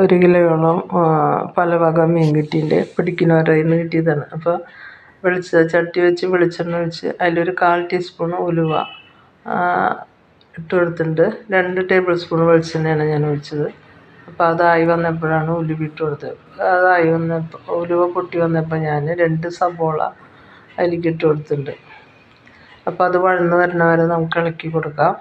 ഒരു കിലോയോളം പല വക മീൻ പിടിക്കുന്നവരുടെ നിന്ന് കിട്ടിയതാണ്. അപ്പോൾ വെളിച്ച ചട്ടി വെച്ച് വെളിച്ചെണ്ണ ഒഴിച്ച് അതിലൊരു കാൽ ടീസ്പൂൺ ഉലുവ ഇട്ട് കൊടുത്തിട്ടുണ്ട്. രണ്ട് ടേബിൾ സ്പൂൺ വെളിച്ചെണ്ണയാണ് ഞാൻ ഒഴിച്ചത്. അപ്പോൾ അതായി വന്നപ്പോഴാണ് ഉലുവ ഇട്ട് കൊടുത്തത്. അതായി വന്നപ്പോൾ ഉലുവ പൊട്ടി വന്നപ്പോൾ ഞാൻ രണ്ട് സബോള അതിലേക്ക് ഇട്ട് കൊടുത്തിട്ടുണ്ട്. അപ്പോൾ അത് വഴന്ന് വരണ വരെ നമുക്ക് ഇളക്കി കൊടുക്കാം.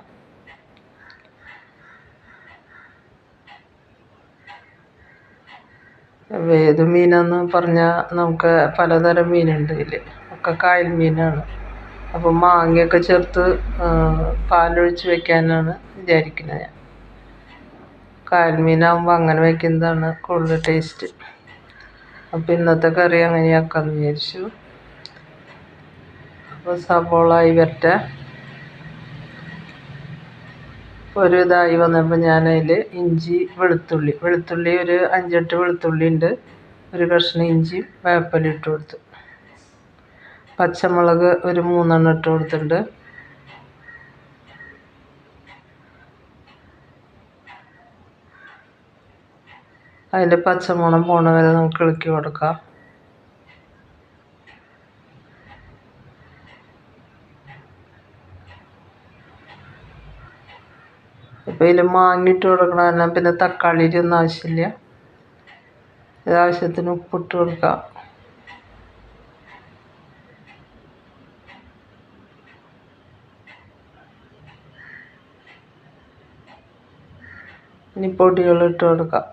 ഏത് മീനെന്ന് പറഞ്ഞാൽ നമുക്ക് പലതരം മീനുണ്ട് ഇതിൽ ഒക്കെ കായൽ മീനാണ്. അപ്പോൾ മാങ്ങയൊക്കെ ചേർത്ത് പാലൊഴിച്ച് വെക്കാനാണ് വിചാരിക്കുന്നത് ഞാൻ. കായൽ മീനാകുമ്പോൾ അങ്ങനെ വെക്കുന്നതാണ് കൂടുതൽ ടേസ്റ്റ്. അപ്പോൾ ഇന്നത്തെ കറി അങ്ങനെയാക്കാമെന്ന് വിചാരിച്ചു. അപ്പോൾ സബോളായി വരട്ടെ ഒരു ഇതായി വന്നപ്പോൾ ഞാൻ അതിൽ ഇഞ്ചി വെളുത്തുള്ളി. വെളുത്തുള്ളി ഒരു അഞ്ചെട്ട് വെളുത്തുള്ളി ഉണ്ട് ഒരു കഷ്ണം ഇഞ്ചി വേപ്പല ഇട്ട് കൊടുത്തു. പച്ചമുളക് ഒരു മൂന്നെണ്ണം ഇട്ട് കൊടുത്തിട്ടുണ്ട്. അതിന്റെ പച്ചമണം പോണ വരെ നമുക്ക് ഇളക്കി കൊടുക്കാം. ഇപ്പോൾ ഇതിൽ മാങ്ങിയിട്ട് കൊടുക്കണം കാരണം പിന്നെ തക്കാളിയുടെ ഒന്നും ആവശ്യമില്ല ഇത് ആവശ്യത്തിന് ഉപ്പിട്ട് കൊടുക്കാം. ഇനി പൊടികൾ ഇട്ട് കൊടുക്കാം.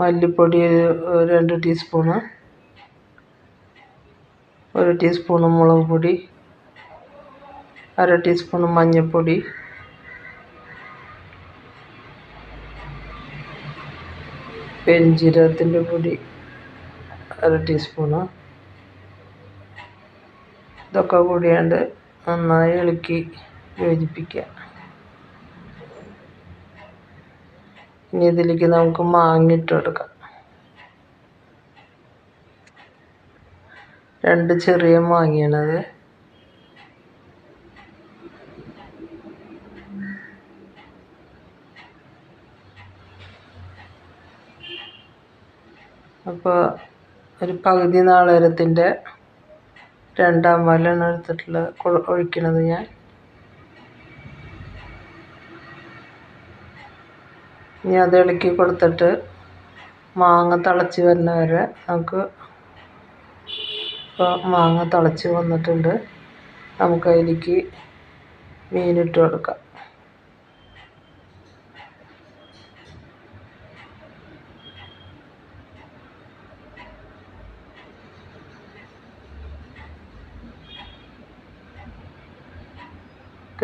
മല്ലിപ്പൊടി രണ്ട് ടീസ്പൂണ്. ഒരു ടീസ്പൂണ് മുളക് പൊടി. അര ടീസ്പൂണ് മഞ്ഞൾപ്പൊടി പെരുംജീരകത്തിന്റെ പൊടി അര ടീസ്പൂണ്. ഇതൊക്കെ കൂടിയാണ്ട് നന്നായി ഇളക്കി യോജിപ്പിക്കുക. ഇനി ഇതിലേക്ക് നമുക്ക് മാങ്ങ ഇട്ട് കൊടുക്കാം. രണ്ട് ചെറിയ മാങ്ങയാണത്. അപ്പോൾ ഒരു പകുതി നാളേരത്തിന്റെ രണ്ടാം പാലാണ് എടുത്തിട്ടുള്ള ഒഴിക്കണത് ഞാൻ. ഇനി അത് ഇളക്കി കൊടുത്തിട്ട് മാങ്ങ തിളച്ച് വരുന്ന വരെ നമുക്ക് ഇപ്പോൾ മാങ്ങ തിളച്ച് വന്നിട്ടുണ്ട്. നമുക്ക് അതിലേക്ക് മീനിട്ട് കൊടുക്കാം.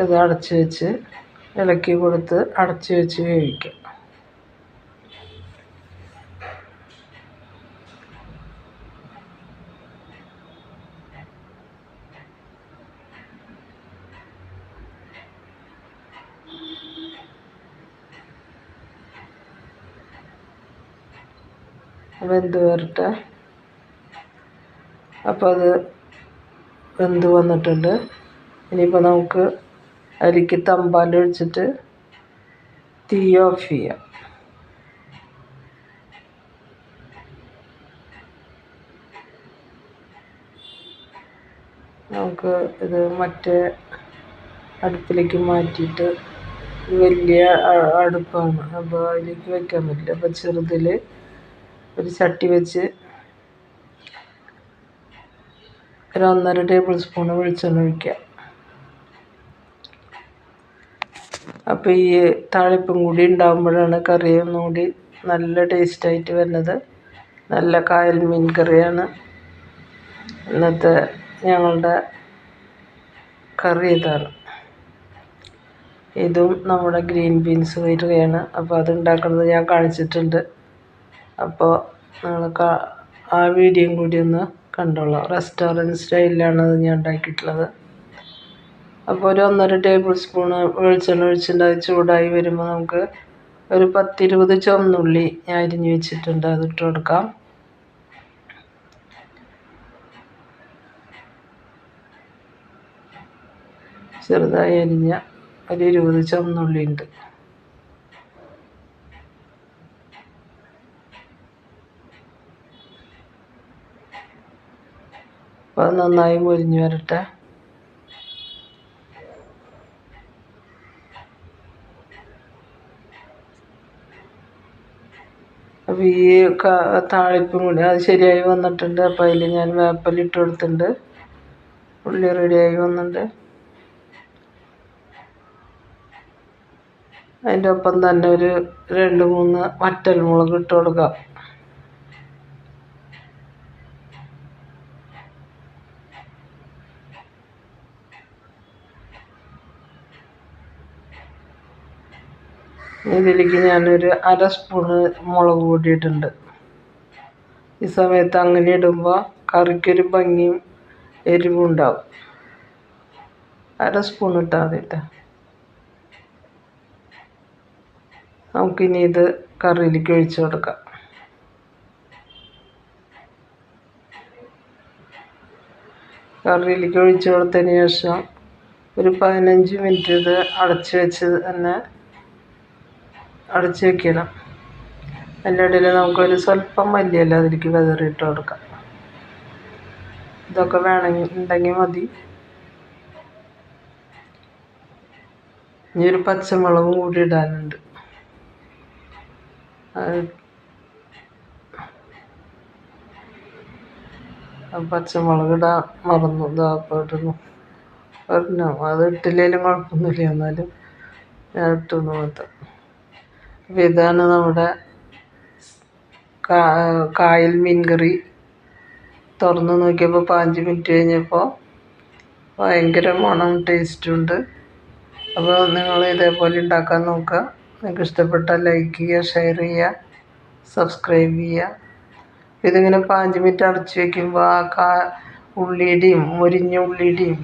ഇത് അടച്ച് വെച്ച് ഇളക്കി കൊടുത്ത് അടച്ച് വെച്ച് വേവിക്കാം. വെന്ത് വരട്ടെ. അപ്പോൾ അത് വെന്ത് വന്നിട്ടുണ്ട്. ഇനിയിപ്പോൾ നമുക്ക് അതിലേക്ക് തമ്പാൽ ഒഴിച്ചിട്ട് തീ ഓഫ് ചെയ്യാം. നമുക്ക് ഇത് മറ്റേ അടുപ്പിലേക്ക് മാറ്റിയിട്ട് വലിയ അടുപ്പാണ്. അപ്പോൾ അതിലേക്ക് വെക്കാൻ പറ്റില്ല. അപ്പോൾ ചെറുതിൽ ഒരു ചട്ടി വെച്ച് ഒരു ഒന്നര ടേബിൾ സ്പൂൺ വെളിച്ചെണ്ണ ഒഴിക്കുക അപ്പോൾ ഈ താളിപ്പും കൂടി ഉണ്ടാകുമ്പോഴാണ് കറി ഒന്നുകൂടി നല്ല ടേസ്റ്റായിട്ട് വരുന്നത്. നല്ല കായൽ മീൻ കറിയാണ്. ഇന്നത്തെ ഞങ്ങളുടെ കറി ഇതാണ്. ഇതും നമ്മുടെ ഗ്രീൻ ബീൻസ് കറിയാണ് അപ്പോൾ അത് ഉണ്ടാക്കുന്നത് ഞാൻ കാണിച്ചിട്ടുണ്ട്. അപ്പോൾ നിങ്ങൾ ആ വീഡിയോയും കൂടി ഒന്ന് കണ്ടോളാം. റെസ്റ്റോറന്റ് സ്റ്റൈലിലാണ് അത് ഞാൻ ഉണ്ടാക്കിയിട്ടുള്ളത്. അപ്പോൾ ഒരു ഒന്നര ടേബിൾ സ്പൂൺ വെളിച്ചെണ്ണ ഒഴിച്ചിട്ട് അത് ചൂടായി വരുമ്പോൾ നമുക്ക് ഒരു പത്തിരുപത് ചുവന്നുള്ളി ഞാൻ അരിഞ്ഞ് വെച്ചിട്ടുണ്ട്. അത് ഇട്ട് കൊടുക്കാം. ചെറുതായി അരിഞ്ഞ ഒരു ഇരുപത് ചുവന്നുള്ളി ഉണ്ട്. അപ്പോൾ നന്നായി മൊരിഞ്ഞ് വരട്ടെ. ഈ താളിപ്പും കൂടി. അത് ശരിയായി വന്നിട്ടുണ്ട്. അപ്പോൾ അതിൽ ഞാൻ വേപ്പലിട്ട് കൊടുത്തിട്ടുണ്ട്. ഉള്ളി റെഡിയായി വന്നിട്ടുണ്ട്. അതിന്റെ ഒപ്പം തന്നെ ഒരു രണ്ട് മൂന്ന് വറ്റൽ മുളക് ഇട്ട് കൊടുക്കാം. ഇതിലേക്ക് ഞാനൊരു അര സ്പൂണ് മുളക് പൊടി ഈ സമയത്ത് അങ്ങനെ ഇടുമ്പോൾ കറിക്കൊരു ഭംഗിയും എരിവും ഉണ്ടാവും അര സ്പൂൺ ഇട്ടാൽ മതി നമുക്കിനി ഇത് കറിയിലേക്ക് ഒഴിച്ചു കൊടുക്കാം. കറിയിലേക്ക് ഒഴിച്ചു കൊടുത്തതിന് ശേഷം ഒരു പതിനഞ്ച് മിനിറ്റ് ഇത് അടച്ചു വെച്ച് തന്നെ അടച്ച് വെക്കണം അതിന്റെ ഇടയിൽ നമുക്കൊരു സ്വല്പം മല്ലിയില അതിലേക്ക് വിതറിയിട്ട് കൊടുക്കാം. ഇതൊക്കെ വേണമെങ്കിൽ ഉണ്ടെങ്കിൽ മതി. ഇനി ഒരു പച്ചമുളകും കൂടി ഇടാനുണ്ട്. പച്ചമുളക് ഇടാൻ മറന്നു. ഇതാപ്പിടുന്നു പറഞ്ഞു അത് ഇട്ടില്ലെങ്കിലും കുഴപ്പമൊന്നുമില്ല. എന്നാലും ഞാൻ ഇട്ടുന്നു മാത്രം. അപ്പോൾ ഇതാണ് നമ്മുടെ കായൽ മീൻ കറി തുറന്ന് നോക്കിയപ്പോൾ പതിനഞ്ച് മിനിറ്റ് കഴിഞ്ഞപ്പോൾ ഭയങ്കര മണം ടേസ്റ്റും ഉണ്ട്. അപ്പോൾ നിങ്ങൾ ഇതേപോലെ ഉണ്ടാക്കാൻ നോക്കുക. നിങ്ങൾക്ക് ഇഷ്ടപ്പെട്ടാൽ ലൈക്ക് ചെയ്യുക ഷെയർ ചെയ്യുക സബ്സ്ക്രൈബ് ചെയ്യുക. ഇതിങ്ങനെ പതിനഞ്ച് മിനിറ്റ് അടച്ച് വയ്ക്കുമ്പോൾ ആ കാ ഉള്ളിയുടെയും മുരിഞ്ഞ ഉള്ളിയുടെയും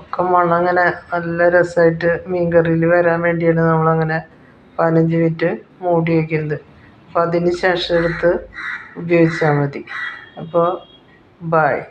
ഒക്കെ മണം അങ്ങനെ നല്ല രസമായിട്ട് മീൻ കറിയിൽ വരാൻ വേണ്ടിയാണ് നമ്മളങ്ങനെ പതിനഞ്ച് മിനിറ്റ് മൂടി വയ്ക്കുന്നത് അപ്പോൾ അതിന് ശേഷം എടുത്ത് ഉപയോഗിച്ചാൽ മതി. അപ്പോൾ ബായ്